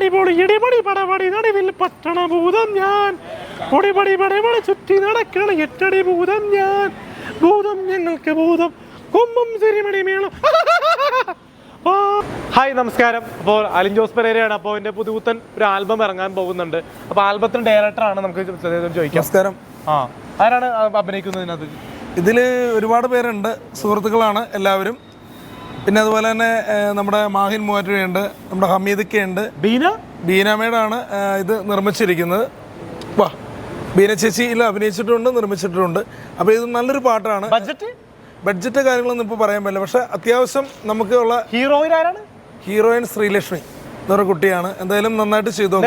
അടിപൊളി ഇടിപൊടി പടപടി നടുവിൽ പട്ടണ ഭൂതം ഞാൻ. പൊടിപടി പടപടി ചുറ്റി നടക്കണ എട്ടടി ഭൂതം ഞാൻ. ഭൂതം ഞങ്ങൾക്ക് ഭൂതം കൊമ്പും സിരിമണി മേളം. ഹായ് നമസ്കാരം. അപ്പോൾ അലിൻ ജോസ് പെരേരയാണ്. അപ്പോൾ എന്റെ പുതുപുത്തൻ ഒരു ആൽബം ഇറങ്ങാൻ പോകുന്നുണ്ട്. അപ്പോൾ ആൽബത്തിന്റെ ഡയറക്ടറാണ് നമുക്ക് ചോദിക്കാം. നമസ്കാരം. ആ. ആരാണ് അഭിനയിക്കുന്നതിനകത്ത് ഇതിൽ ഒരുപാട് പേരുണ്ട്. സുഹൃത്തുക്കളാണ് എല്ലാവരും. പിന്നെ അതുപോലെ തന്നെ നമ്മുടെ മാഹിൻ മൂവാറ്റുപുഴയുണ്ട് നമ്മുടെ ഹമീദക്കയുണ്ട് ബീന? ബീനാമേടാണ് ആണ് ഇത് നിർമ്മിച്ചിരിക്കുന്നത്. വാ ബീന ചേച്ചി ഇല്ല അഭിനയിച്ചിട്ടുണ്ട് നിർമ്മിച്ചിട്ടുണ്ട്. അപ്പോൾ ഇത് നല്ലൊരു പാട്ടാണ്. ബഡ്ജറ്റ്? ബഡ്ജറ്റ് കാര്യങ്ങളൊന്നും ഇപ്പോൾ പറയാൻ പറ്റില്ല. പക്ഷേ അത്യാവശ്യം നമുക്കുള്ള ഹീറോയിൻ ആരാണ്? ഹീറോയിൻ ശ്രീലക്ഷ്മി എന്നൊരു കുട്ടിയാണ്. എന്തായാലും നന്നായിട്ട് ചെയ്തു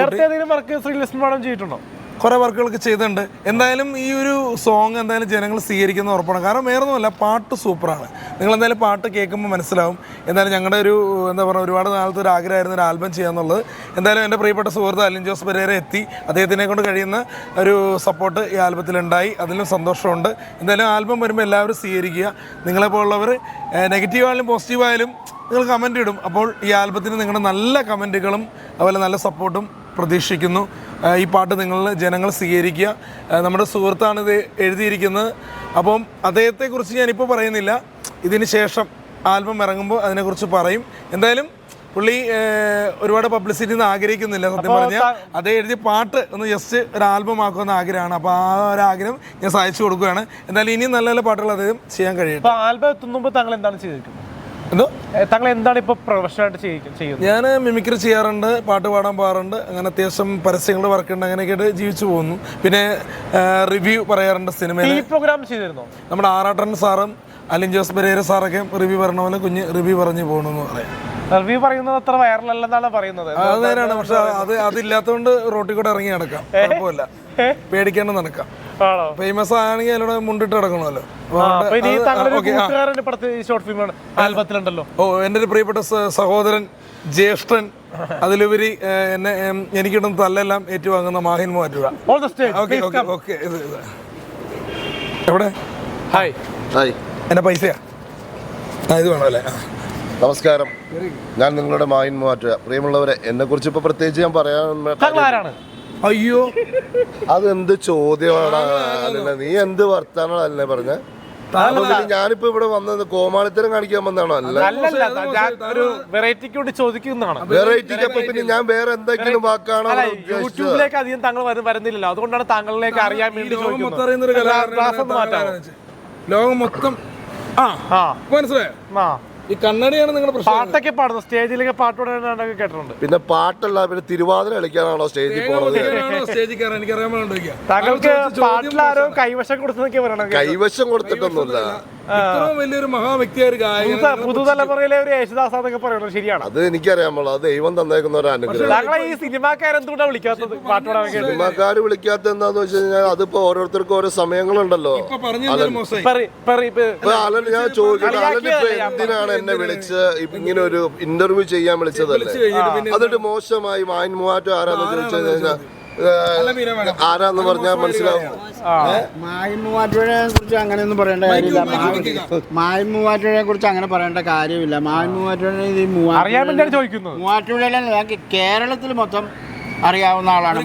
വർക്ക് ശ്രീലക്ഷ്മി മാഡം ചെയ്തിട്ടുണ്ടോ? കുറേ വർക്കുകളൊക്കെ ചെയ്തിട്ടുണ്ട്. എന്തായാലും ഈ ഒരു സോങ് എന്തായാലും ജനങ്ങൾ സ്വീകരിക്കുന്ന ഉറപ്പാണ്. കാരണം വേറൊന്നുമല്ല പാട്ട് സൂപ്പറാണ്. നിങ്ങൾ എന്തായാലും പാട്ട് കേൾക്കുമ്പോൾ മനസ്സിലാവും. എന്തായാലും ഞങ്ങളുടെ ഒരു എന്താ പറയുക ഒരുപാട് നാളത്തെ ഒരു ആഗ്രഹമായിരുന്നു ഒരു ആൽബം ചെയ്യാന്നുള്ളത് എന്തായാലും എന്റെ പ്രിയപ്പെട്ട സുഹൃത്ത് അലിൻ ജോസ് പെരേര എത്തി. അദ്ദേഹത്തിനെ കൊണ്ട് കഴിയുന്ന ഒരു സപ്പോർട്ട് ഈ ആൽബത്തിലുണ്ടായി അതിലും സന്തോഷമുണ്ട്. എന്തായാലും ആൽബം വരുമ്പോൾ എല്ലാവരും സ്വീകരിക്കുക. നിങ്ങളെപ്പോലുള്ളവർ നെഗറ്റീവായാലും പോസിറ്റീവായാലും പോസിറ്റീവ് നിങ്ങൾ കമന്റ് ഇടും. അപ്പോൾ ഈ ആൽബത്തിന് നിങ്ങളുടെ നല്ല കമന്റുകളും അതുപോലെ നല്ല സപ്പോർട്ടും പ്രതീക്ഷിക്കുന്നു. ഈ പാട്ട് നിങ്ങൾ ജനങ്ങൾ സ്വീകരിക്കുക. നമ്മുടെ സുഹൃത്താണ് ഇത് എഴുതിയിരിക്കുന്നത്. അപ്പം അദ്ദേഹത്തെക്കുറിച്ച് ഞാനിപ്പോൾ പറയുന്നില്ല. ഇതിന് ശേഷം ആൽബം ഇറങ്ങുമ്പോൾ അതിനെക്കുറിച്ച് പറയും. എന്തായാലും പുള്ളി ഒരുപാട് പബ്ലിസിറ്റി ഒന്നും ആഗ്രഹിക്കുന്നില്ല സത്യം പറഞ്ഞാൽ അതേ എഴുതിയ പാട്ട് ഒന്ന് ജസ്റ്റ് ഒരു ആൽബം ആക്കുമെന്ന് ആഗ്രഹമാണ്. അപ്പോൾ ആ ഒരു ആഗ്രഹം ഞാൻ സഹായിച്ചു കൊടുക്കുകയാണ്. എന്തായാലും ഇനിയും നല്ല നല്ല പാട്ടുകൾ അദ്ദേഹം ചെയ്യാൻ കഴിയും ആൽബം എത്തുമ്പോൾ താങ്കൾ എന്താണ് ചെയ്തിരിക്കുന്നത്? എന്തോ? താങ്കൾ എന്താണ് ഇപ്പോൾ ചെയ്യ- ചെയ്യുന്നത്? ഞാൻ മിമിക്രി ചെയ്യാറുണ്ട് പാട്ട് പാടാൻ പോകാറുണ്ട് അങ്ങനെ അത്യാവശ്യം പരസ്യങ്ങളുടെ വർക്കുണ്ട് അങ്ങനെയൊക്കെ ആയിട്ട് ജീവിച്ചു പോകുന്നു. പിന്നെ റിവ്യൂ പറയാറുണ്ട് സിനിമയിൽ ഈ പ്രോഗ്രാം ചെയ്തിരുന്നോ? നമ്മുടെ ആറാട്ടൻ സാറും അലിൻ ജോസ് പെരേര സാറൊക്കെ റിവ്യൂ പറഞ്ഞ പോലെ കുഞ്ഞ് റിവ്യൂ പറഞ്ഞു പോകണമെന്ന് പറയാം. റിവ്യൂ പറയുന്നത് അത്ര വൈറലല്ലെന്നാണ് പറയുന്നത്. അത് നേരാണ് പക്ഷെ അത് അതില്ലാത്തതുകൊണ്ട് റോട്ടിൽ കൂടെ ഇറങ്ങി നടക്കാം. കുഴപ്പമില്ല. പേടിക്കാണ്ട് നടക്കാം. ഫേമസ് ആണെങ്കിൽ അതിലൂടെ മുണ്ടിട്ട് നടക്കണമല്ലോ. Short film ആൽബത്തിലുണ്ടല്ലോ. ഓ എന്റെ ഒരു പ്രിയപ്പെട്ട സഹോദരൻ ജ്യേഷ്ഠൻ അതിലുപരി എന്നെ എനിക്കിടുന്ന തല്ലെല്ലാം ഏറ്റുവാങ്ങുന്ന മാഹിൻ മാറ്റുക. All the stage okay okay okay ഇത് ഇത്. എവിടെ? ഹായ് ഹായ് എന്റെ പൈസയാ ഇത് വേണമല്ലേ. നമസ്കാരം. ഞാൻ നിങ്ങളുടെ മായിൻ മാറ്റുക പ്രിയമുള്ളവരെ എന്നെ കുറിച്ച് ഇപ്പൊ പ്രത്യേകിച്ച് ഞാൻ പറയാൻ അയ്യോ. അത് എന്ത് ചോദ്യമാണ് നീ എന്ത് വർത്താനോ അല്ലേ പറഞ്ഞ? ഞാനിപ്പോ ഇവിടെ വന്നത് കോമാളിത്തരം കാണിക്കാൻ വന്നാണോ അല്ല. ഒരു വെറൈറ്റിക്ക് വേണ്ടി ചോദിക്കുന്നതാണ്. വെറൈറ്റിക്ക് അപ്പൊ പിന്നെ ഞാൻ വേറെ എന്തെങ്കിലും വാക്കാണോ യൂട്യൂബിലേക്ക് അധികം താങ്കൾ വരു- വരുന്നില്ലല്ലോ. അതുകൊണ്ടാണ് താങ്കളിലേക്ക് അറിയാൻ വേണ്ടി ലോകം മൊത്തം ചോദിക്കുന്നത് ലോകം മൊത്തം ആ ആ. മനസ്സിലായോ? ഈ കണ്ണടിയാണ് നിങ്ങളുടെ പ്രശ്നം. പാട്ടൊക്കെ പാടുന്നു? സ്റ്റേജിലൊക്കെ പാട്ട് പാടാനൊക്കെ കേട്ടിട്ടുണ്ട്. പിന്നെ പാട്ടല്ല പിന്നെ തിരുവാതിര കളിക്കാനാണോ സ്റ്റേജിൽ പോകുന്നത് സ്റ്റേജിൽ കയറാൻ? എനിക്ക് അറിയാൻ വേണ്ടിയിരിക്കുക താങ്കൾക്ക് പാട്ടിലാരോ കൈവശം കൊടുത്തൊക്കെ പറയണം കൈവശം കൊടുത്തിട്ടൊന്നുമില്ല. ഇത്രയും വലിയൊരു മഹാവ്യക്തിയായ ഗായകൻ പുതുത- പുതുതലമുറയിലെ ഒരു യേശുദാസ് എന്നൊക്കെ പറയുന്നത് ശരിയാണ്. അത് എനിക്കറിയാൻ പാടില്ല. അത് ദൈവം തന്നേക്കുന്ന ഒരു അനുഗ്രഹം. താങ്കളെ ഈ സിനിമാക്കാരെന്തുകൊണ്ടാണ് വിളിക്കാത്തത്? പാട്ട് സിനിമാക്കാർ വിളിക്കാത്ത എന്താന്ന് വെച്ച് കഴിഞ്ഞാൽ അതിപ്പോ ഓരോരുത്തർക്കും ഓരോ സമയങ്ങളുണ്ടല്ലോ. അലൻ ഞാൻ ചോദിക്കട്ടെ അലൻ ഇപ്പൊ എന്തിനാണ് എന്നെ വിളിച്ച് ഇങ്ങനെ ഒരു ഇന്റർവ്യൂ ചെയ്യാൻ വിളിച്ചതല്ലേ? അതൊരു മോശമായി വായൻ മൂവാറ്റം ആരാന്ന് ചോദിച്ചു കഴിഞ്ഞാൽ ആരാന്ന് പറഞ്ഞാൽ മനസ്സിലാവും. മായ്മൂവാറ്റുഴയെ കുറിച്ച് അങ്ങനെയൊന്നും പറയേണ്ട കാര്യമില്ല. മായ്മൂവാറ്റുഴയെ കുറിച്ച് അങ്ങനെ പറയേണ്ട കാര്യമില്ല. മായ്മൂവാറ്റുഴ ചോദിക്കുന്നത്. മൂവാറ്റുപുഴയിലെ കേരളത്തിൽ മൊത്തം അറിയാവുന്ന ആളാണ്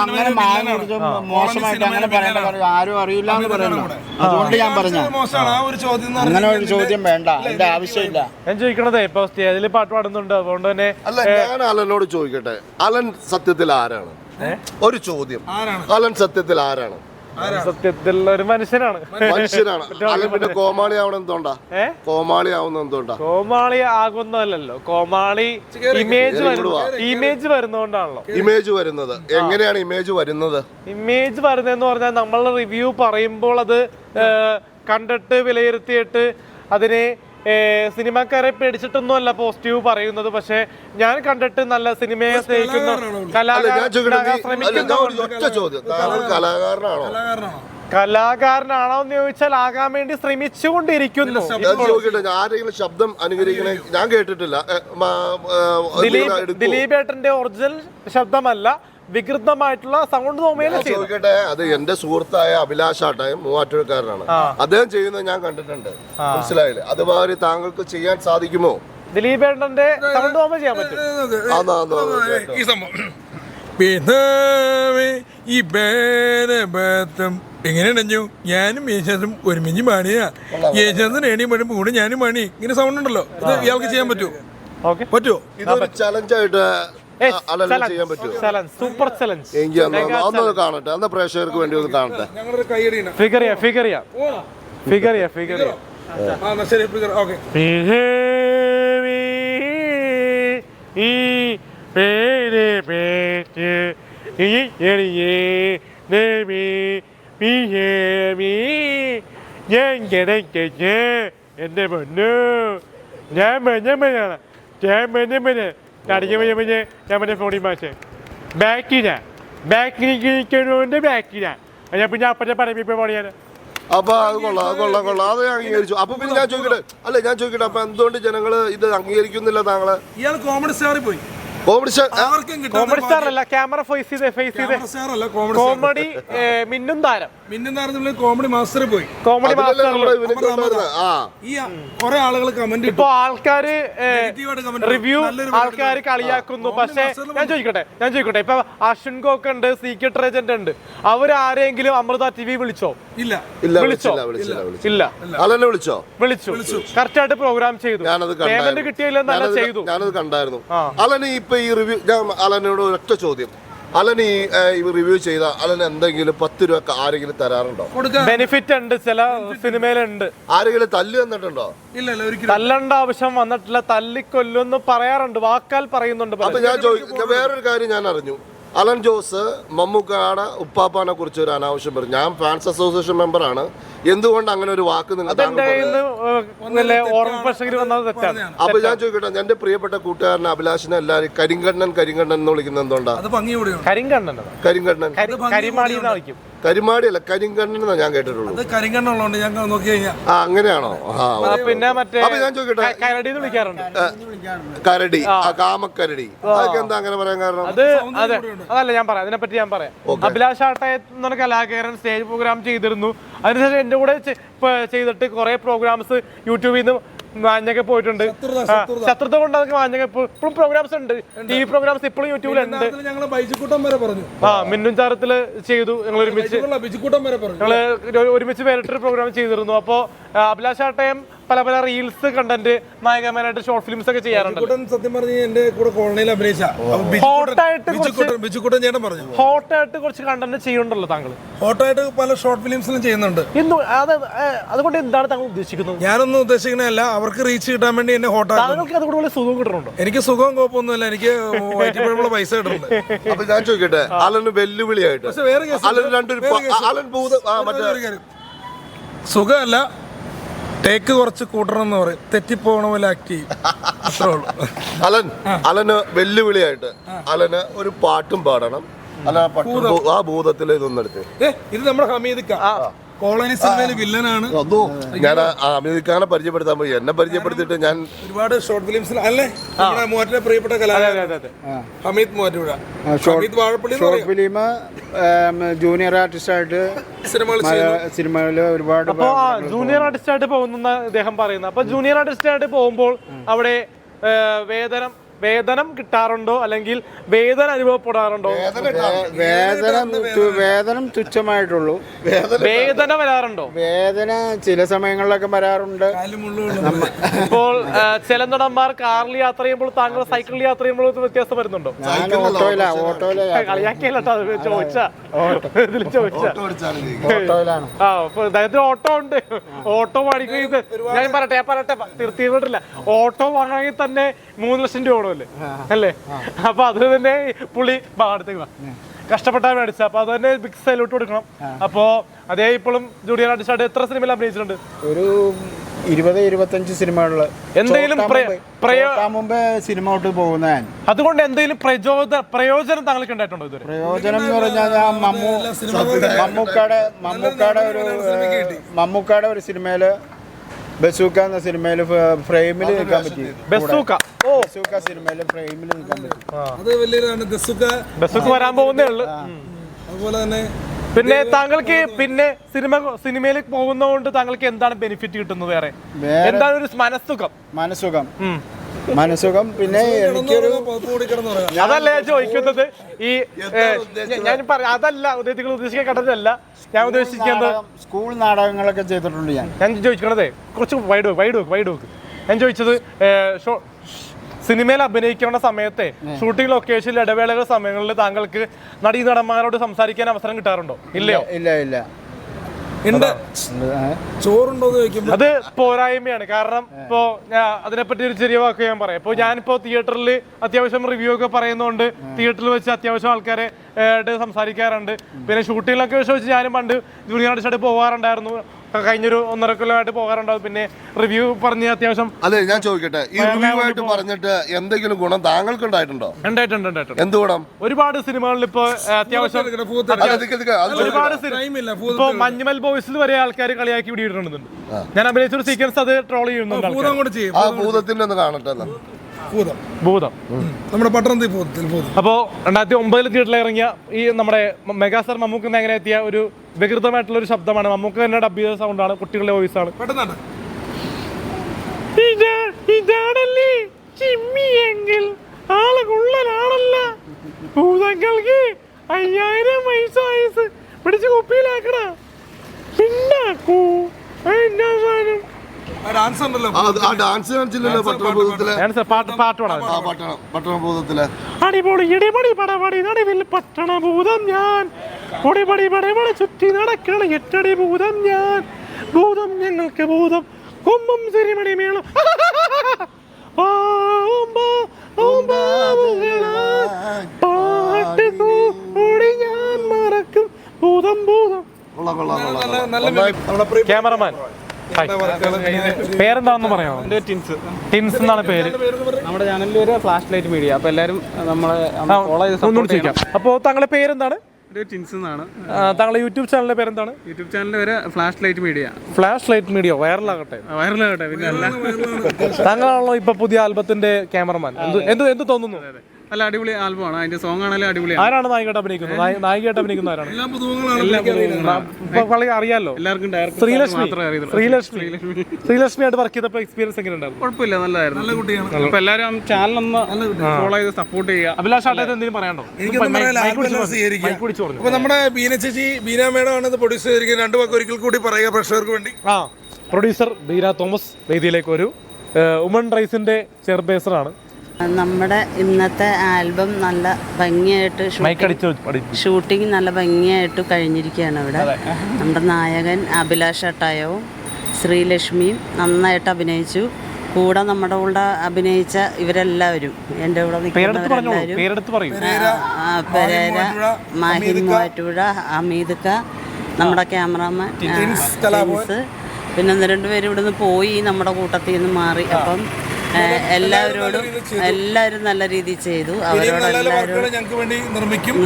അങ്ങനെ മായം മോശമായിട്ട് അങ്ങനെ പറയേണ്ട. കാര്യം ആരും അറിയില്ല എന്ന് പറയുന്നു അതുകൊണ്ട് ഞാൻ പറഞ്ഞു മോശമാണ്. ആ ഒരു ചോദ്യം എന്ന് അങ്ങനെ ഒരു ചോദ്യം വേണ്ട. എന്റെ ആവശ്യമില്ല. ഞാൻ ചോദിക്കണത് ഇപ്പൊ സ്റ്റേജിൽ പാട്ട് പാടുന്നുണ്ട്? അതുകൊണ്ട് തന്നെ അല്ല ഞാൻ അലനോട് ചോദിക്കട്ടെ. അലൻ സത്യത്തിൽ ആരാണ്? ഒരു ചോദ്യം. ആരാണ്? അലൻ സത്യത്തിൽ ആരാണ്? സത്യത്തിൽ ഒരു മനുഷ്യനാണ്. മനുഷ്യനാണ്. പിന്നെ കോമാളി ആവണം എന്തുകൊണ്ടാ ഏ? കോമാളി ആവുന്ന എന്തുകൊണ്ടാ കോമാളി ആകുന്നതല്ലല്ലോ. കോമാളി ഇമേജ് വരുന്നു ഇമേജ് വരുന്നോണ്ടാണല്ലോ. ഇമേജ് വരുന്നത്. എങ്ങനെയാണ് ഇമേജ് വരുന്നത്? ഇമേജ് വരുന്നതെന്ന് പറഞ്ഞാൽ നമ്മൾ റിവ്യൂ പറയുമ്പോൾ അത് കണ്ടിട്ട് വിലയിരുത്തിയിട്ട് അതിനെ ഏഹ്, പേടിച്ചിട്ടൊന്നും പേടിച്ചിട്ടൊന്നുമല്ല പോസിറ്റീവ് പറയുന്നത് പക്ഷെ ഞാൻ കണ്ടിട്ട് നല്ല സിനിമയെ സ്നേഹിക്കുന്ന അല്ല അല്ല കലാകാരനാണോ? കലാകാരനാണോ? കലാകാരനാണോ എന്ന് ചോദിച്ചാൽ ആകാൻ വേണ്ടി ശ്രമിച്ചുകൊണ്ടിരിക്കുന്നു. ആരെങ്കിലും ശബ്ദം അനുകരിക്കണേ? ഞാൻ കേട്ടിട്ടില്ല. ദിലീപ് ദിലീപ് ഏട്ടന്റെ ഒറിജിനൽ ശബ്ദമല്ല. വികൃതമായിട്ടുള്ള സൗണ്ട് ചോദിക്കട്ടെ അത് എന്റെ സുഹൃത്തായ അഭിലാഷാട്ടെ മൂവാറ്റുപുഴക്കാരനാണ്. അദ്ദേഹം ചെയ്യുന്നത് ഞാൻ കണ്ടിട്ടുണ്ട്. മനസ്സിലായില്ലേ? അതുമാതിരി താങ്കൾക്ക് ചെയ്യാൻ സാധിക്കുമോ? ദിലീപ് ഏട്ടന്റെ സൗണ്ട് പോകുമ്പോൾ ചെയ്യാൻ പറ്റും. ഈ സംഭവം. പിതാവേ ഈ ബേനബത്തം എങ്ങനെയുണ്ടഞ്ഞു? ഞാനും യേശാസും ഒരുമിഞ്ഞ് പണിയാ യേശാസിന് ഏണിയും പണി കൂടെ ഞാനും പാണി ഇങ്ങനെ സൗണ്ട് ഉണ്ടല്ലോ. ഇത് ഇയാൾക്ക് ചെയ്യാൻ പറ്റുമോ? ഓക്കെ. പറ്റുമോ? ഇതൊരു ചലഞ്ചായിട്ട് സൂപ്പർ ചലഞ്ച് എങ്കിൽ ഒന്ന് ഒന്നത് കാണട്ടെ അന്ന് പ്രേക്ഷകർക്ക് വേണ്ടി ഒന്ന് കാണട്ടെ. ഞങ്ങളൊരു കൈയടിയാണ് ഫിഗർ ചെയ്യാം എന്റെ പൊന്നു ഞാൻ മഞ്ഞ മഞ്ഞാണ് ഞാൻ മഞ്ഞ മഞ്ഞ കടിக்க മഞ്ഞ പിന്നെ ഞാൻ മറ്റേ ഫോണിൽ മാറ്റേ. ബാക്കിനാ ബാക്കിനിക്കണോണ്ട് ബാക്കിനാ ഞാൻ പിന്നെ അപ്പത്തെ പറയിപ്പോ പോണിയാണ് അപ്പൊ അത് കൊള്ളാം അത് കൊള്ളാം കൊള്ളാം. അത് ഞാൻ അംഗീകരിച്ചു. അപ്പൊ പിന്നെ ഞാൻ ചോദിക്കട്ടെ? അല്ല ഞാൻ ചോദിക്കട്ടെ. അപ്പൊ എന്തുകൊണ്ട് ജനങ്ങൾ ഇത് അംഗീകരിക്കുന്നില്ല താങ്കൾ? ഇയാൾ കോമഡി സ്റ്റാറിൽ പോയി. കോമഡി കോമഡി സ്റ്റാർ അല്ല ക്യാമറ ഫേസ് ചെയ്ത് ഫേസ് ചെയ്ത്. കോമഡി സ്റ്റാർ താരം. മിന്നും താരം കോമഡി മാസ്റ്റർ പോയി. കോമഡി മാസ്റ്റർ ഇവനൊക്കെ ആ. ഈ കുറെ ആളുകൾ കമന്റ് ഇപ്പൊ ആൾക്കാര് റിവ്യൂ നല്ലൊരു ആൾക്കാർ കളിയാക്കുന്നു. പക്ഷേ ഞാൻ ചോദിക്കട്ടെ ഞാൻ ചോദിക്കട്ടെ. ഇപ്പൊ അശ്വിൻ ഗോക്ക് ഉണ്ട് സീക്രട്ട് ഏജന്റ് ഉണ്ട്. അവരാരെങ്കിലും അമൃത ടി വി വിളിച്ചോ? ഇല്ല. വിളിച്ചോ? ഇല്ല. അതന്നെ വിളിച്ചോ? വിളിച്ചു. കറക്റ്റ് ആയിട്ട് പ്രോഗ്രാം ചെയ്തു. കിട്ടിയില്ല പേയ്മെന്റ് ഞാനത് ചെയ്തു. ഞാനത് കണ്ടായിരുന്നു. ആ. അലന് ഇപ്പൊ ഈ റിവ്യൂ ഞാൻ അലനോട് ഒറ്റ ചോദ്യം. അലൻ ഈ റിവ്യൂ ചെയ്ത അലൻ എന്തെങ്കിലും പത്ത് രൂപ ആരെങ്കിലും തരാറുണ്ടോ? ബെനിഫിറ്റ് ഉണ്ട് ചില സിനിമയിലുണ്ട്. ആരെങ്കിലും തല്ലു തന്നിട്ടുണ്ടോ? തല്ലണ്ട ആവശ്യം വന്നിട്ടില്ല തല്ലിക്കൊല്ലുന്ന് പറയാറുണ്ട് വാക്കാൽ പറയുന്നുണ്ട് അപ്പൊ ഞാൻ ചോദിക്കും വേറൊരു കാര്യം ഞാൻ അറിഞ്ഞു. അലൻ ജോസ് മമ്മൂക്കാട ഉപ്പാപ്പാനെ കുറിച്ച് ഒരു അനാവശ്യം പറഞ്ഞു. ഞാൻ ഫാൻസ് അസോസിയേഷൻ മെമ്പറാണ് എന്തുകൊണ്ട് അങ്ങനെ ഒരു വാക്ക് നിങ്ങൾ അപ്പൊ ഞാൻ ചോദിക്കട്ടെ എന്റെ പ്രിയപ്പെട്ട കൂട്ടുകാരൻ അഭിലാഷിനെ എല്ലാരും കരിങ്കണ്ണൻ കരിങ്കണ്ണൻ എന്ന് വിളിക്കുന്നത് എന്തുകൊണ്ടാണ് കരിങ്കണ്ണൻ കരിങ്കണ്ണൻ. കരിമാടി അല്ല കരിങ്കണ്ണൻ എന്നാ ഞാൻ കേട്ടിട്ടുള്ളൂ. അത് കരിങ്കണ്ണുള്ളതുകൊണ്ട് ഞങ്ങൾ നോക്കി കഴിഞ്ഞാൽ ആ അങ്ങനെയാണോ? പിന്നെ മറ്റേ അപ്പൊ ഞാൻ ചോദിക്കട്ടെ കരടി എന്ന് വിളിക്കാറുണ്ട്. കരടി ആ. കാമക്കരടി. അതൊക്കെ എന്താ അങ്ങനെ പറയാൻ കാരണം? അത് അതെ അതല്ല ഞാൻ പറയാം അതിനെ പറ്റി ഞാൻ പറയാം. അഭിലാഷ് ആട്ടയ എന്ന് പറഞ്ഞ കലാകാരൻ സ്റ്റേജ് പ്രോഗ്രാം ചെയ്തിരുന്നു. അതിനുശേഷം എന്റെ കൂടെ ചെയ്തിട്ട് കുറേ പ്രോഗ്രാംസ് യൂട്യൂബിൽ നിന്ന് മാഞ്ഞൊക്കെ പോയിട്ടുണ്ട്. ശത്രുത കൊണ്ട് അതൊക്കെ മാഞ്ഞൊക്കെ ഇപ്പോഴും പ്രോഗ്രാംസ് ഉണ്ട്. ടി വി പ്രോഗ്രാംസ് ഇപ്പോഴും യൂട്യൂബിലുണ്ട് ഞങ്ങൾ ബൈജുക്കൂട്ടം വരെ പറഞ്ഞു. ആ മിന്നും ചാരത്തിൽ ചെയ്തു. ഞങ്ങൾ ഒരുമിച്ച് ഞങ്ങൾ ഒരുമിച്ച് വേറിട്ടൊരു പ്രോഗ്രാം ചെയ്തിരുന്നു. അപ്പോ ആ, അഭിലാഷ് ആട്ടയം പല പല റീൽസ് കണ്ടന്റ് നായകന്മാരായിട്ട് ഷോർട്ട് ഫിലിംസ് ഒക്കെ ചെയ്യാറുണ്ട്. സത്യം പറഞ്ഞ എന്റെ കൂടെ കോളനിയിൽ കുറച്ച് പറഞ്ഞു. ഹോട്ടായിട്ട് കണ്ടന്റ് ചെയ്യുന്നുണ്ടല്ലോ താങ്കൾ. ഹോട്ടായിട്ട് പല ഷോർട്ട് ഫിലിംസിലും ചെയ്യുന്നുണ്ട്. അതുകൊണ്ട് എന്താണ് താങ്കൾ ഉദ്ദേശിക്കുന്നത്? ഞാനൊന്നും ഉദ്ദേശിക്കണല്ല അവർക്ക് റീച്ച് കിട്ടാൻ വേണ്ടി എന്നെ ഹോട്ടായിട്ട് താങ്കൾക്ക് അതുകൊണ്ട് സുഖം കിട്ടുന്നുണ്ടോ? എനിക്ക് സുഖവും കുഴപ്പമൊന്നുമില്ല എനിക്ക് പൈസ കിട്ടുന്നുണ്ട്. അപ്പൊ ഞാൻ ചോദിക്കട്ടെ അലന് വെല്ലുവിളിയായിട്ട്? പക്ഷെ വേറെ കേസ് അലൻ രണ്ടൊരു പ- അലൻ ഭൂത മറ്റേ സുഖമല്ല. ടേക്ക് കുറച്ച് കൂട്ടണം എന്ന് പറയും. തെറ്റിപ്പോണ പോലെ ആക്ട് ചെയ്യും. അത്രേ ഉള്ളൂ. അലൻ അലന് വെല്ലുവിളിയായിട്ട് അലന് ഒരു പാട്ടും പാടണം. അല്ല ആ ഭൂതത്തിലെ ഇതൊന്നെടുത്ത് ഏ ഇത് നമ്മുടെ ഹമീദ് കോളനി സിനിമയിൽ വില്ലനാണ്. ഞാൻ അമീർഖാനെ പരിചയപ്പെടുത്താൻ പോയി. എന്നെ പരിചയപ്പെടുത്തിട്ട് ഞാൻ ഒരുപാട് ഷോർട്ട് ഫിലിംസിൽ അല്ലേ? മൂവാറ്റിലെ പ്രിയപ്പെട്ട കലാകാരൻ അതെ അതെ Hameed Muvattupuzha. Hameed Vazhappally short film junior ആർട്ടിസ്റ്റായിട്ട് സിനിമകൾ ചെയ്യുന്നു. സിനിമയിൽ ഒരുപാട് ജൂനിയർ ആർട്ടിസ്റ്റ് ആയിട്ട് പോകുന്ന. അദ്ദേഹം പറയുന്നത്. അപ്പൊ ജൂനിയർ ആർട്ടിസ്റ്റ് ആയിട്ട് പോകുമ്പോൾ അവിടെ വേതനം വേതനം കിട്ടാറുണ്ടോ? അല്ലെങ്കിൽ വേദന അനുഭവപ്പെടാറുണ്ടോ? വേതനം വേദനം വേതനം തുച്ഛമായിട്ടുള്ളൂ. വേദന വരാറുണ്ടോ? വേദന ചില സമയങ്ങളിലൊക്കെ വരാറുണ്ട്. ഇപ്പോൾ ചില നടന്മാർ കാറിൽ യാത്ര ചെയ്യുമ്പോൾ താങ്കൾ സൈക്കിളിൽ യാത്ര ചെയ്യുമ്പോൾ വ്യത്യാസം വരുന്നുണ്ടോ? ഓട്ടോയിലാ ഓട്ടോയിലാ കളിയാക്കിയല്ലോ അത് ചോദിച്ചാ. ഇതിൽ ചോദിച്ചാ. ഓട്ടോയിലാണ്. ആ ഓട്ടോ ഉണ്ട്. ഓട്ടോ വാങ്ങിക്കുന്നത് ഞാൻ പറയട്ടെ ഞാൻ പറയട്ടെ തീർത്തിട്ടില്ല ഓട്ടോ വാങ്ങണമെങ്കിൽ തന്നെ മൂന്ന് ലക്ഷം രൂപ വേണമല്ലേ അല്ലേ? അപ്പൊ അത് തന്നെ പുളി അടുത്തേക്ക് വാ. കഷ്ടപ്പെട്ടാ മേടിച്ച അപ്പൊ അത് തന്നെ ബിഗ് സൈലോട്ട് കൊടുക്കണം. അപ്പോ അതേ ഇപ്പോഴും ജൂനിയർ ആർട്ടിസ്റ്റ് എത്ര സിനിമയിൽ അഭിനയിച്ചിട്ടുണ്ട്? ഒരു ഇരുപത് ഇരുപത്തഞ്ച് സിനിമകളിൽ എന്തെങ്കിലും മുമ്പേ- സിനിമ പോകുന്ന അതുകൊണ്ട് എന്തെങ്കിലും പ്രചോദന പ്രയോജനം താങ്കൾക്ക് ഉണ്ടായിട്ടുണ്ടോ ഇതുവരെ? പ്രയോജനം എന്ന് പറഞ്ഞാൽ ഞാൻ മമ്മൂ മമ്മൂക്കാടെ മമ്മൂക്കാടെ ഒരു മമ്മൂക്കാടെ ഒരു സിനിമയിൽ ബസൂക്ക എന്ന സിനിമയിൽ ഫ്രെയിമിൽ നിൽക്കാൻ പറ്റി. ബസൂക്ക. ഓ. ബസൂക്ക സിനിമയിൽ ഫ്രെയിമിൽ നിൽക്കാൻ പറ്റി. അത് വലിയൊരു ബസൂക്ക ബസൂക്ക വരാൻ പോകുന്നേ ഉള്ളു. അതുപോലെ തന്നെ പിന്നെ താങ്കൾക്ക് പിന്നെ സിനിമ സിനിമയിലേക്ക് പോകുന്നതുകൊണ്ട് താങ്കൾക്ക് എന്താണ് ബെനിഫിറ്റ് കിട്ടുന്നത് വേറെ? എന്താണ് ഒരു മനസ്സുഖം? മനസ്സുഖം. മനസുഖം പിന്നെ എനിക്കൊരു അതല്ല ഞാൻ ചോദിക്കുന്നത്? ഈ ഞാൻ- പറയാം പറ അതല്ല നിങ്ങൾ ഉദ്ദേശിക്കാൻ കണ്ടതല്ല. ഞാൻ ഉദ്ദേശിക്കുന്നത് സ്കൂൾ നാടകങ്ങളൊക്കെ ചെയ്തിട്ടുണ്ട് ഞാൻ. ഞാൻ ചോദിക്കണതേ കുറച്ച് വൈഡ് വൈഡ് വെക്ക് വൈഡ് വെക്ക് ഞാൻ ചോദിച്ചത് സിനിമയിൽ അഭിനയിക്കേണ്ട സമയത്തെ ഷൂട്ടിംഗ് ലൊക്കേഷനിൽ ഇടവേളകൾ സമയങ്ങളിൽ താങ്കൾക്ക് നടീ നടന്മാരോട് സംസാരിക്കാൻ അവസരം കിട്ടാറുണ്ടോ? ഇല്ലയോ? ഇല്ല ഇല്ല. ഉണ്ട്. ചോദിക്കുമ്പോൾ അത് പോരായ്മയാണ്. കാരണം ഇപ്പോ ഞാൻ അതിനെപ്പറ്റി ഒരു ചെറിയ വാക്ക് ഞാൻ പറയാം. ഇപ്പോൾ ഞാനിപ്പോ തിയേറ്ററിൽ അത്യാവശ്യം റിവ്യൂ ഒക്കെ പറയുന്നതുകൊണ്ട് തിയേറ്ററിൽ വെച്ച് അത്യാവശ്യം ആൾക്കാരെ ആയിട്ട് സംസാരിക്കാറുണ്ട്. പിന്നെ ഷൂട്ടിങ്ങിലൊക്കെ വെച്ച് വെച്ച് ഞാനും പണ്ട് ജൂനിയർ ആർട്ടിസ്റ്റായിട്ട് പോകാറുണ്ടായിരുന്നു കഴിഞ്ഞൊരു ഒന്നര കൊല്ലമായിട്ട് പോകാറുണ്ടാവും. പിന്നെ റിവ്യൂ പറഞ്ഞ് അത്യാവശ്യം അതെ ഞാൻ ചോദിക്കട്ടെ ഈ റിവ്യൂ ആയിട്ട് പറഞ്ഞിട്ട് എന്തെങ്കിലും ഗുണം താങ്കൾക്ക് ഉണ്ടായിട്ടുണ്ടോ ഉണ്ടായിട്ടുണ്ട്. ഉണ്ടായിട്ടുണ്ട് എന്ത് ഗുണം? ഒരുപാട് സിനിമകളിൽ ഇപ്പോ അത്യാവശ്യം ഒരുപാട് ഇപ്പൊ മഞ്ഞുമൽ ബോയ്സിൽ വരെ ആൾക്കാർ കളിയാക്കി വിടിയിട്ടുണ്ട്. ഞാൻ അഭിനയിച്ചൊരു സീക്വൻസ് അത് ട്രോൾ ചെയ്യുന്നുണ്ട് ആ ഭൂതത്തിന്റെ ഒന്ന് കാണട്ടെ എന്നാ. ഭൂതം. നമ്മുടെ പട്ടണത്തിൽ അപ്പോൾ രണ്ടായിരത്തി ഒമ്പതിൽ തിയേറ്ററിൽ ഇറങ്ങിയ ഈ നമ്മുടെ മെഗാസ്റ്റാർ മമ്മൂക്ക് എങ്ങനെ എത്തിയ ഒരു വികൃതമായിട്ടുള്ള ഒരു ശബ്ദമാണ്. മമ്മൂക്ക് തന്നെ ഡബ് ചെയ്ത സൗണ്ടാണ് കുട്ടികളുടെ വോയിസ് ആണ്. പെട്ടെന്നാണ്. ഇതാണല്ലേ? ചിമ്മിയെങ്കിൽ ആൾ കൊള്ളലാണല്ല ഭൂതങ്ങൾക്ക് അയ്യായിരം വയസ്സായസ് പിടിച്ച് കുപ്പിയിലാക്കണ ഉണ്ടാക്കൂ എന്നാ സാധനം ഡാൻസ് ഉണ്ടല്ലോ ആ, ആ ഡാൻസ് കാണിച്ചില്ലല്ലോ പട്ടണഭൂതത്തിലെ പട്ടണഭൂതത്തിലെ അടിപൊളി ഇടിപൊളി പടപടി നടുവിൽ ഞാൻ. പൊടിപടി പടപടി ചുറ്റി നടക്കണ എട്ടടി ഭൂതം ഞാൻ. ഭൂതം ഞങ്ങൾക്ക് ഭൂതം. കൊമ്പം സിരിമണി മേളം. പാട്ട് കൂടി ഞാൻ മറക്കും. ഭൂതം ഭൂതം. കൊള്ളാം കൊള്ളാം കൊള്ളാം നല്ല നല്ല നന്നായി. ക്യാമറമാൻ. പേരെന്താണെന്ന് പറയാമോ? എന്റെ ടിൻസ്. ടിൻസ് എന്നാണ് പേര്? നമ്മുടെ ചാനലിൽ ഒരു ഫ്ലാഷ് ലൈറ്റ് മീഡിയ. അപ്പോൾ എല്ലാരും നമ്മളെ ഫോളോ ചെയ്ത് ഒന്നുകൂടി ചോദിക്കാം. അപ്പോൾ താങ്കളുടെ പേരെന്താണ്? ടിൻസ് എന്നാണ്. താങ്കളുടെ യൂട്യൂബ് ചാനലിന്റെ പേരെന്താണ്? യൂട്യൂബ് ചാനലിന്റെ പേര് flash light media. Flash light media വൈറലാകട്ടെ. വൈറലാകട്ടെ പിന്നെ അല്ല. താങ്കളാണല്ലോ ഇപ്പൊ പുതിയ ആൽബത്തിന്റെ ക്യാമറമാൻ. എന്ത് എന്ത് തോന്നുന്നു? നല്ല അടിപൊളി ആൽബമാണ്. അതിന്റെ സോങ് ആണെങ്കിലും അടിപൊളിയാണ്. ആരാണ് നായികയായിട്ട് അഭിനയിക്കുന്നത്? നായി- നായികയായിട്ട് അഭിനയിക്കുന്ന ആരാണ്? പുതുമങ്ങളാണ് അറിയാലോ? എല്ലാവർക്കും ഡയറക്ടർ ശ്രീലക്ഷ്മി. മാത്രമേ അറിയുള്ളൂ ശ്രീലക്ഷ്മി. ശ്രീലക്ഷ്മി. ആയിട്ട് വർക്ക് ചെയ്തപ്പോ എക്സ്പീരിയൻസ് എങ്ങനെ ഉണ്ടായിരുന്നു കുഴപ്പമില്ല നല്ലതായിരുന്നു. നല്ല കുട്ടിയാണ്. അപ്പൊ എല്ലാവരും ചാനൽ ഒന്ന് ഫോളോ ചെയ്ത് സപ്പോർട്ട് ചെയ്യുക. അഭിലാഷ് ആട്ടേത് എന്തെങ്കിലും പറയാണ്ടോ എനിക്കൊന്നും പറയാനില്ല. എല്ലാം പറഞ്ഞു. അപ്പൊ നമ്മുടെ ബീന ചേച്ചി ബീന മേഡം ആണ് ഇത് പ്രൊഡ്യൂസ് ചെയ്തിരിക്കുന്നത്. രണ്ടു വാക്ക് ഒരിക്കൽ കൂടി പറയുക പ്രേക്ഷകർക്ക് വേണ്ടി. ആ പ്രൊഡ്യൂസർ ബീന തോമസ് വേദിയിലേക്ക് ഒരു ഉമൺ റൈസിന്റെ ചെയർപേഴ്സണാണ് നമ്മുടെ ഇന്നത്തെ ആൽബം നല്ല ഭംഗിയായിട്ട് ഷൂട്ടിംഗ് നല്ല ഭംഗിയായിട്ട് കഴിഞ്ഞിരിക്കുകയാണ് ഇവിടെ. നമ്മുടെ നായകൻ അഭിലാഷ് അട്ടായവും ശ്രീലക്ഷ്മിയും നന്നായിട്ട് അഭിനയിച്ചു. കൂടെ നമ്മുടെ കൂടെ അഭിനയിച്ച ഇവരെല്ലാവരും എന്റെ കൂടെ നിൽക്കുന്നവരെല്ലാവരും. ആ, പെരേര മാഹിൻ മൂവാറ്റുപുഴ ഹമീദ്ക്ക നമ്മുടെ ക്യാമറാമാൻ. പിന്നെ ഒന്ന് രണ്ടുപേരും ഇവിടുന്ന് പോയി നമ്മുടെ കൂട്ടത്തിൽ നിന്ന് മാറി. അപ്പം എല്ലാവരോടും എല്ലാവരും നല്ല രീതിയിൽ ചെയ്തു. അവരോട് ഞങ്ങൾക്ക് വേണ്ടി നിർമ്മിക്കും.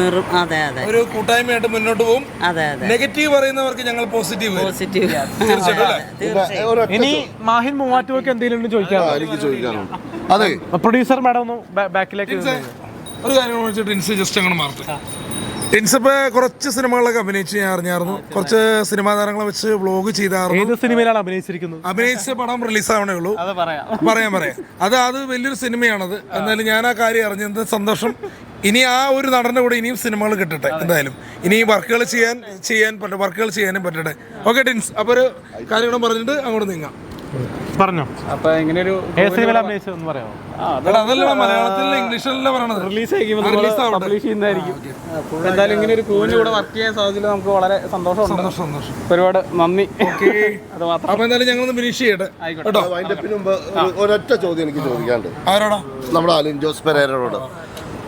അതെ അതെ. ഒരു കൂട്ടായ്മയായിട്ട് മുന്നോട്ട് പോകും അതെ അതെ. നെഗറ്റീവ് പറയുന്നവർക്ക് ഞങ്ങൾ പോസിറ്റീവ് പോസിറ്റീവ് അല്ലേ? ഇനി മാഹിൻ മൂവാറ്റുവൊക്കെ എന്തെങ്കിലും ചോദിക്കാം എനിക്ക് ചോദിക്കാനുണ്ട്. അതെ. പ്രൊഡ്യൂസർ മാഡം ഒന്ന് ബാക്കിലേക്ക് ഒരു കാര്യം ജസ്റ്റ് അങ്ങനെ മാറട്ടെ. ടിൻസ് കുറച്ച് സിനിമകളൊക്കെ അഭിനയിച്ച് ഞാൻ അറിഞ്ഞായിരുന്നു. കുറച്ച് സിനിമാ താരങ്ങളെ വെച്ച് വ്ലോഗ് ചെയ്തായിരുന്നു. ഏത് സിനിമയിലാണ് അഭിനയിച്ചിരിക്കുന്നത്? അഭിനയിച്ച പടം റിലീസ് ആവണേ ഉള്ളൂ. അത് പറയാം. പറയാം പറയാം. അത് അത് വലിയൊരു സിനിമയാണത്. എന്നാലും ഞാൻ ആ കാര്യം അറിഞ്ഞത് സന്തോഷം. ഇനി ആ ഒരു നടന്റെ കൂടെ ഇനിയും സിനിമകൾ കിട്ടട്ടെ എന്തായാലും. ഇനി വർക്കുകൾ ചെയ്യാൻ ചെയ്യാൻ പറ്റും വർക്കുകൾ ചെയ്യാനും പറ്റട്ടെ. ഓക്കെ ടിൻസ് അപ്പോൾ ഒരു കാര്യങ്ങളും പറഞ്ഞിട്ട് അങ്ങോട്ട് നീങ്ങാം. പറഞ്ഞോ. അപ്പോൾ ഇങ്ങനെ ഒരു എന്തായാലും ഇങ്ങനെ ഒരു ക്രൂവിന്റെ കൂടെ വർക്ക് ചെയ്യാൻ സാധിച്ചതിൽ നമുക്ക് വളരെ സന്തോഷമുണ്ട്. സന്തോഷം സന്തോഷം. ഒരുപാട് നന്ദി. അത് മാത്രം. അപ്പൊ എന്തായാലും ഞങ്ങൾ ഫിനിഷ് ചെയ്യട്ടെ. കേട്ടോ? മുമ്പ് ഒരു- ഒരൊറ്റ ചോദ്യം എനിക്ക് ചോദിക്കാണ്ട് ആരോടാ? നമ്മുടെ അലിൻ ജോസ് പെരേരയോട്.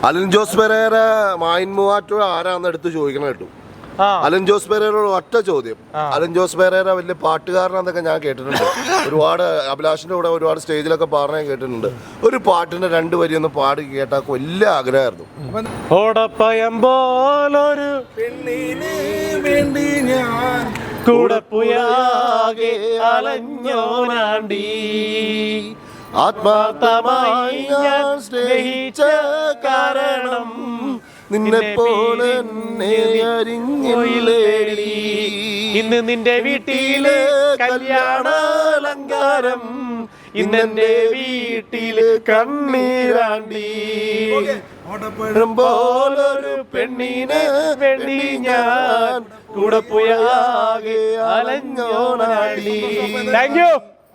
അലിൻ ജോസ് പെരേര മായിൻമുവാറ്റോ മൂവാറ്റുപുഴ ആരാന്ന് എടുത്ത് ചോദിക്കണം കേട്ടു. അലൻ ജോസ് പെരേരയോട് ഒറ്റ ചോദ്യം. അലൻ ജോസ് പെരേര വലിയ പാട്ടുകാരനാന്നൊക്കെ ഞാൻ കേട്ടിട്ടുണ്ട്. ഒരുപാട് അഭിലാഷിന്റെ കൂടെ ഒരുപാട് സ്റ്റേജിലൊക്കെ പാടാൻ കേട്ടിട്ടുണ്ട്. ഒരു പാട്ടിന്റെ രണ്ട് വരി ഒന്ന് പാടി കേട്ടാൽ വലിയ ആഗ്രഹമായിരുന്നു. ഓടപ്പയം പോലൊരു പെണ്ണിന് വേണ്ടി ഞാൻ കൂടപ്പുയാകെ അലഞ്ഞോനാണ്ടി. ആത്മാർത്ഥമായി ഞാൻ സ്നേഹിച്ച കാരണം നിന്നെ പോലെ ഇന്ന് നിന്റെ വീട്ടിലെ കല്യാണാലങ്കാരം ഇന്നെന്റെ വീട്ടിൽ കണ്ണീരാണ്ടി. പോലൊരു പെണ്ണിനെ വെള്ളി ഞാൻ കൂടെ പോയാകെ അലഞ്ഞോണാടി. Thank you